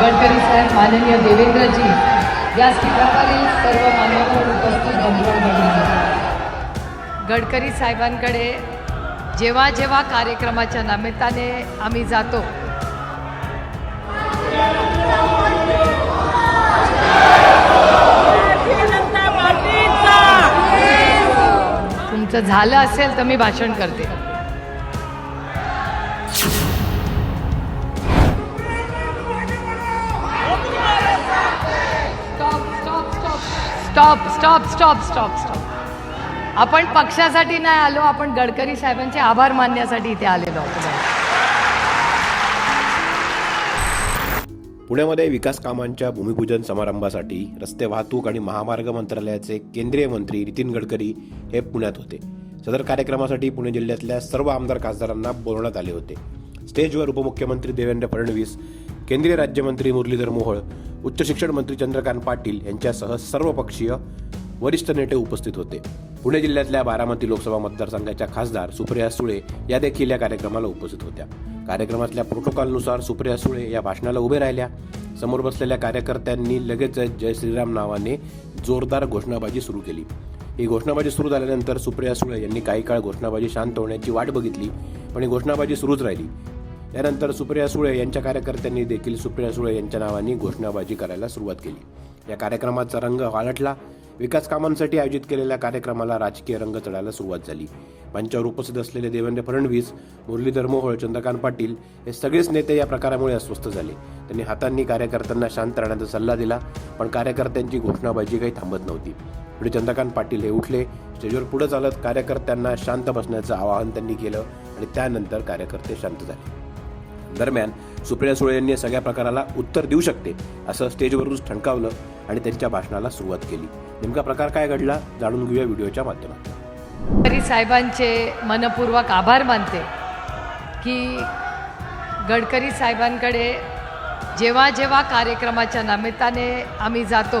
गडकरी साहेब माननीय देवेंद्रजी व्यासपीठावरील सर्व मान्यवर उपस्थित बंधू गडकरी साहेबांकडे जेव्हा जेव्हा कार्यक्रमाच्या निमित्ताने आम्ही जातो तुमचं झालं असेल तर मी भाषण करते. Stop stop stop stop stop आपण पक्षासाठी नाही आलो आपण गडकरी साहेबांचे आभार मानण्यासाठी इथे आलेलो आहोत. पुण्यामध्ये विकास कामांच्या भूमिपूजन समारंभासाठी रस्ते वाहतूक आणि महामार्ग मंत्रालयाचे केंद्रीय मंत्री नितीन गडकरी हे पुण्यात होते. सदर कार्यक्रमासाठी पुणे जिल्ह्यातल्या सर्व आमदार खासदारांना बोलवण्यात आले होते. स्टेजवर उपमुख्यमंत्री देवेंद्र फडणवीस केंद्रीय राज्यमंत्री मुरलीधर मोहोळ उच्च शिक्षण मंत्री चंद्रकांत पाटील यांच्यासह सर्वपक्षीय वरिष्ठ नेते उपस्थित होते. पुणे जिल्ह्यातल्या बारामती लोकसभा मतदारसंघाच्या खासदार सुप्रिया सुळे या देखील या कार्यक्रमाला उपस्थित होत्या. कार्यक्रमातल्या प्रोटोकॉलनुसार सुप्रिया सुळे या भाषणाला उभे राहिल्या. समोर बसलेल्या कार्यकर्त्यांनी लगेचच जय श्रीराम नावाने जोरदार घोषणाबाजी सुरू केली. ही घोषणाबाजी सुरू झाल्यानंतर सुप्रिया सुळे यांनी काही काळ घोषणाबाजी शांत होण्याची वाट बघितली पण ही घोषणाबाजी सुरूच राहिली. यानंतर सुप्रिया सुळे यांच्या कार्यकर्त्यांनी देखील सुप्रिया सुळे यांच्या नावाने घोषणाबाजी करायला सुरुवात केली. या कार्यक्रमाचा रंग वाळटला. विकास कामांसाठी आयोजित केलेल्या कार्यक्रमाला राजकीय रंग चढायला सुरुवात झाली. मंचावर उपस्थित असलेले देवेंद्र फडणवीस मुरलीधर मोहोळ चंद्रकांत पाटील हे सगळेच नेते या प्रकारामुळे अस्वस्थ झाले. त्यांनी हातांनी कार्यकर्त्यांना शांत राहण्याचा सल्ला दिला पण कार्यकर्त्यांची घोषणाबाजी काही थांबत नव्हती. पुढे चंद्रकांत पाटील हे उठले. स्टेजवर पुढे चालत कार्यकर्त्यांना शांत बसण्याचं आवाहन त्यांनी केलं आणि त्यानंतर कार्यकर्ते शांत झाले. दरम्यान सुप्रिया सुळे यांनी सगळ्या प्रकाराला उत्तर देऊ शकते असं स्टेजवरूनच ठणकावलं आणि त्यांच्या भाषणाला सुरुवात केली. नेमका प्रकार काय घडला जाणून घेऊया व्हिडिओच्या माध्यमातून. तरी साहेबांचे मनपूर्वक आभार मानते की गडकरी साहेबांकडे जेव्हा जेव्हा कार्यक्रमाच्या निमित्ताने आम्ही जातो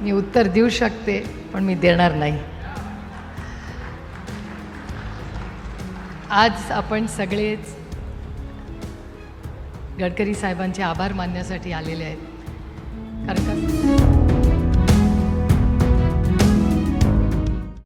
मी उत्तर देऊ शकते पण मी देणार नाही. आज आपण सगळेच गडकरी साहेबांचे आभार मानण्यासाठी आलेले आहेत. कारण का?